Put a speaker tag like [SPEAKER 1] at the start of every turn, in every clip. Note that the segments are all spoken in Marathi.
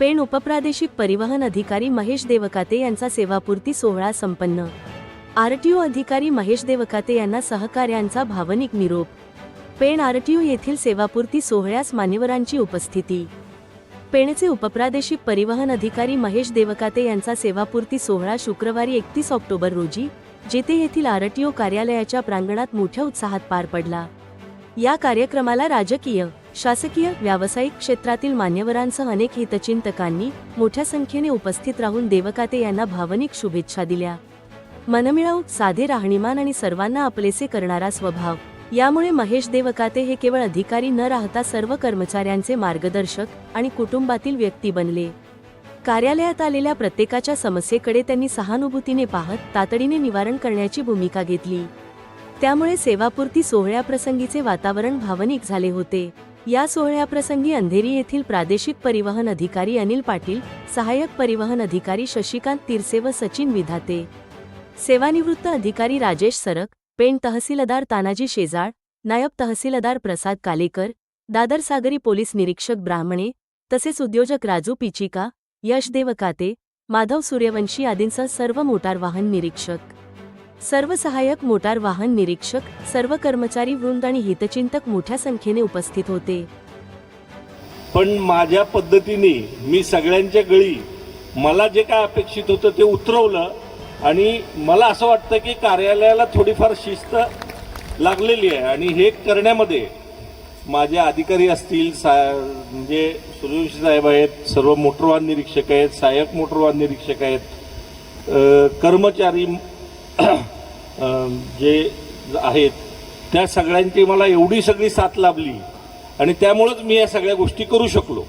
[SPEAKER 1] पेण उपप्रादेशिक परिवहन अधिकारी महेश देवकाते यांचा सेवापूर्ती सोहळा संपन्न. आरटीओ अधिकारी महेश देवकाते यांना सहकार्यांचा भावनिक निरोप. पेण आरटीओ येथील सेवापूर्ती सोहळ्यास मान्यवरांची उपस्थिती. पेणचे उपप्रादेशिक परिवहन अधिकारी महेश देवकाते यांचा सेवापूर्ती सोहळा शुक्रवारी एकतीस ऑक्टोबर रोजी जेथे येथील आरटीओ कार्यालयाच्या प्रांगणात मोठ्या उत्साहात पार पडला. या कार्यक्रमाला राजकीय शासकीय व्यावसायिक क्षेत्रातील मान्यवरांसह अनेक हितचिंतकांनी मोठ्या संख्येने उपस्थित राहून देवकाते यांना भावनिक शुभेच्छा दिल्या. मनमिळाऊ साधे राहणीमान आणि सर्वांना आपलेसे करणारा स्वभाव. यामुळे महेश देवकाते हे केवळ अधिकारी न राहता सर्व कर्मचाऱ्यांचे मार्गदर्शक आणि कुटुंबातील व्यक्ती बनले. कार्यालयात आलेल्या प्रत्येकाच्या समस्येकडे त्यांनी सहानुभूतीने पाहत तातडीने निवारण करण्याची भूमिका घेतली. त्यामुळे सेवापूर्ती सोहळ्याप्रसंगीचे वातावरण भावनिक झाले होते. या सोहळ्याप्रसंगी अंधेरी येथील प्रादेशिक परिवहन अधिकारी अनिल पाटील सहाय्यक परिवहन अधिकारी शशिकांत तिरसे व सचिन विधाते. सेवानिवृत्त अधिकारी राजेश सरक पेण तहसीलदार तानाजी शेजाळ नायब तहसीलदार प्रसाद कालेकर दादर सागरी पोलीस निरीक्षक ब्राह्मणे तसेच उद्योजक राजू पिचिका यश देवकाते माधव सूर्यवंशी आदींसह सर्व मोटार वाहन निरीक्षक. सर्व सहाय्यक मोटार वाहन निरीक्षक सर्व कर्मचारी वृंद आणि हितचिंतक मोठ्या संख्येने उपस्थित होते.
[SPEAKER 2] पण माझ्या पद्धतीने मी सगळ्यांच्या गळी मला जे काय अपेक्षित होतं ते उतरवलं आणि मला असं वाटतं की कार्यालयाला थोडीफार शिस्त लागलेली आहे आणि हे करण्यामध्ये माझे अधिकारी असतील सा म्हणजे सूर्यवंशी साहेब आहेत सर्व मोटरवाहन निरीक्षक आहेत सहाय्यक मोटरवाहन निरीक्षक आहेत कर्मचारी जे आहेत त्या सगळ्यांची मला एवढी सगळी साथ लाभली आणि त्यामुळंच मी या सगळ्या गोष्टी करू शकलो.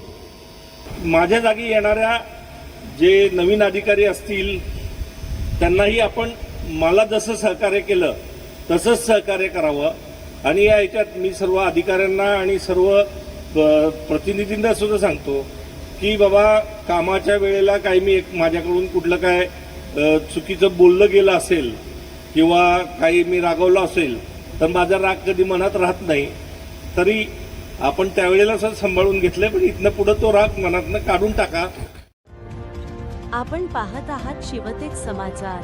[SPEAKER 2] माझ्या जागी येणाऱ्या जे नवीन अधिकारी असतील त्यांनाही आपण मला जसं सहकार्य केलं तसंच सहकार्य करावं. आणि या याच्यात मी सर्व अधिकाऱ्यांना आणि सर्व प्रतिनिधींना सुद्धा सांगतो की बाबा कामाच्या वेळेला काही मी एक माझ्याकडून कुठलं काय चुकीचं बोललं गेलं असेल किंवा काही मी रागवलं असेल तर माझा राग कधी मनात राहत नाही. तरी आपण त्यावेळेला सांभाळून घेतलंय पण इथनं पुढं तो राग मनातनं काढून टाका.
[SPEAKER 1] आपण पाहत आहात शिवतेक समाचार.